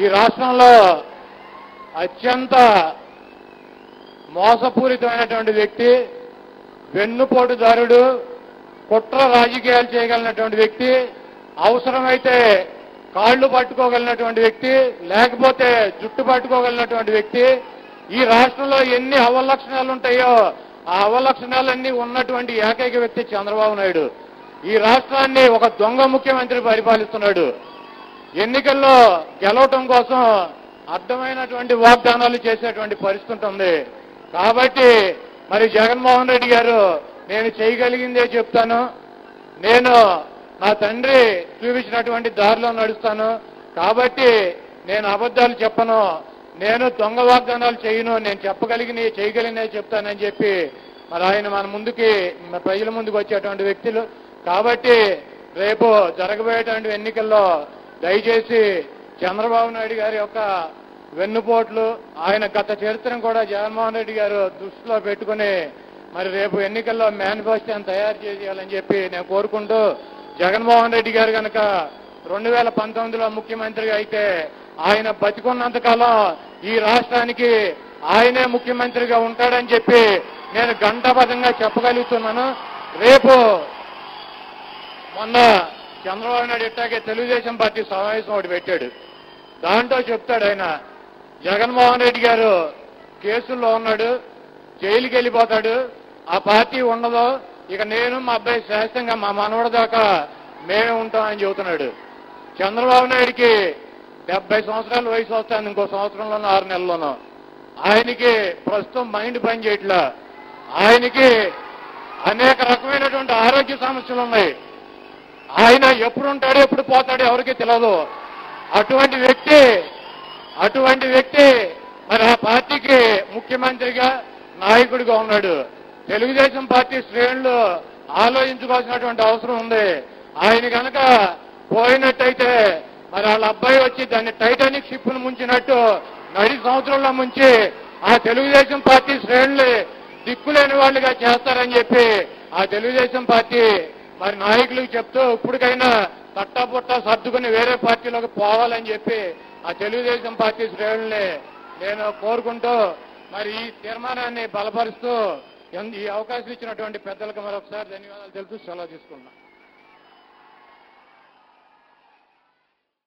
ఈ రాష్ట్రంలో అత్యంత మోసపూరితమైనటువంటి వ్యక్తి వెన్నుపోటుదారుడు కుట్ర రాజకీయాలు చేయగలిగినటువంటి వ్యక్తి అవసరమైతే కాళ్ళు పట్టుకోగలిగినటువంటి వ్యక్తి లేకపోతే జుట్టు పట్టుకోగలిగినటువంటి వ్యక్తి. ఈ రాష్ట్రంలో ఎన్ని అవలక్షణాలు ఉంటాయో ఆ అవలక్షణాలన్నీ ఉన్నటువంటి ఏకైక వ్యక్తి చంద్రబాబు నాయుడు. ఈ రాష్ట్రాన్ని ఒక దొంగ ముఖ్యమంత్రి పరిపాలిస్తున్నాడు. ఎన్నికల్లో గెలవటం కోసం అర్థమైనటువంటి వాగ్దానాలు చేసేటువంటి పరిస్థితి ఉంది కాబట్టి మరి జగన్మోహన్ రెడ్డి గారు నేను చేయగలిగిందే చెప్తాను. నేను నా తండ్రి చూపించినటువంటి దారిలో నడుస్తాను. కాబట్టి నేను అబద్ధాలు చెప్పను. నేను దొంగ వాగ్దానాలు చేయను. నేను చెప్పగలిగినవి చేయగలిగినవి చెప్తానని చెప్పి మరి ఆయన మన ముందుకి ప్రజల ముందుకు వచ్చేటువంటి వ్యక్తులు. కాబట్టి రేపు జరగబోయేటువంటి ఎన్నికల్లో దయచేసి చంద్రబాబు నాయుడు గారి యొక్క వెన్నుపోట్లు ఆయన గత చరిత్రను కూడా జగన్మోహన్ రెడ్డి గారు దృష్టిలో పెట్టుకుని మరి రేపు ఎన్నికల్లో మేనిఫెస్టోని తయారు చేయాలని చెప్పి నేను కోరుకుంటూ జగన్మోహన్ రెడ్డి గారు కనుక రెండు వేల పంతొమ్మిదిలో ముఖ్యమంత్రిగా అయితే ఆయన బతికున్నంతకాలం ఈ రాష్ట్రానికి ఆయనే ముఖ్యమంత్రిగా ఉంటాడని చెప్పి నేను గంటబద్ధంగా చెప్పగలుగుతున్నాను. రేపు మొన్న చంద్రబాబు నాయుడు ఇట్టాగే తెలుగుదేశం పార్టీ సమావేశం ఒకటి పెట్టాడు. దాంట్లో చెప్తాడు ఆయన జగన్మోహన్ రెడ్డి గారు కేసుల్లో ఉన్నాడు జైలుకి వెళ్ళిపోతాడు ఆ పార్టీ ఉండదు ఇక నేను మా అబ్బాయి శాస్త్రంగా మా మనవడ దాకా మేమే ఉంటామని చెబుతున్నాడు. చంద్రబాబు నాయుడికి డెబ్బై సంవత్సరాల వయసు వస్తాను ఇంకో సంవత్సరంలోనూ ఆరు నెలలోనూ ఆయనకి ప్రస్తుతం మైండ్ పని చేయట్లా. ఆయనకి అనేక రకమైనటువంటి ఆరోగ్య సమస్యలు ఉన్నాయి. ఆయన ఎప్పుడుంటాడో ఎప్పుడు పోతాడో ఎవరికి తెలియదు అటువంటి వ్యక్తి అటువంటి వ్యక్తి మరి ఆ పార్టీకి ముఖ్యమంత్రిగా నాయకుడిగా ఉన్నాడు. తెలుగుదేశం పార్టీ శ్రేణులు ఆలోచించుకోవాల్సినటువంటి అవసరం ఉంది. ఆయన కనుక పోయినట్టయితే మరి వాళ్ళ అబ్బాయి వచ్చి దాన్ని టైటానిక్ షిప్ను ముంచినట్టు నడి సంవత్సరంలో ముంచి ఆ తెలుగుదేశం పార్టీ శ్రేణులు దిక్కులేని వాళ్ళుగా చేస్తారని చెప్పి ఆ తెలుగుదేశం పార్టీ మరి నాయకులకు చెప్తూ ఇప్పటికైనా తట్టాపుట్టా సర్దుకుని వేరే పార్టీలోకి పోవాలని చెప్పి ఆ తెలుగుదేశం పార్టీ శ్రేణుల్ని నేను కోరుకుంటూ మరి ఈ తీర్మానాన్ని బలపరుస్తూ ఈ అవకాశం ఇచ్చినటువంటి పెద్దలకు మరొకసారి ధన్యవాదాలు తెలుపుతూ సెలవు తీసుకున్నాను